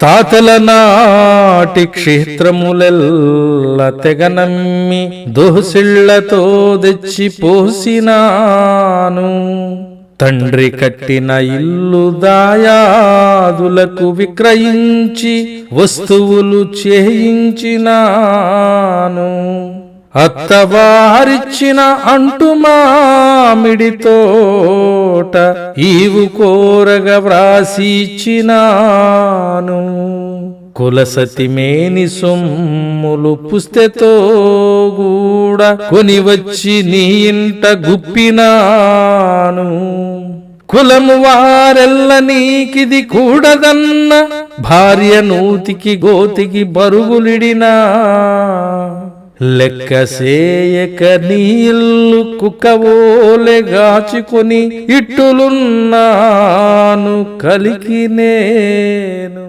తాతల నాటి క్షేత్రములెల్ల తెగనమ్మి దోసిళ్ళతో తెచ్చి పోసినాను. తండ్రి కట్టిన ఇల్లు దాయాదులకు విక్రయించి వస్తువులు చేయించినాను. అత్తవారిచ్చిన అంటు మామిడి తోట ఈవు కోరగ వ్రాసిచ్చినాను. కులసతిమేని సొమ్ములు పుస్తెతో కూడా కొని వచ్చి నీ ఇంట గుప్పినాను. కులము వారెల్ల నీకిది కూడదన్న భార్య నూతికి గోతికి బరుగులిడినా లెక్క సేయక నీళ్ళు కుక్కవోలె గాచుకొని ఇట్టులున్నాను కలికి నేను.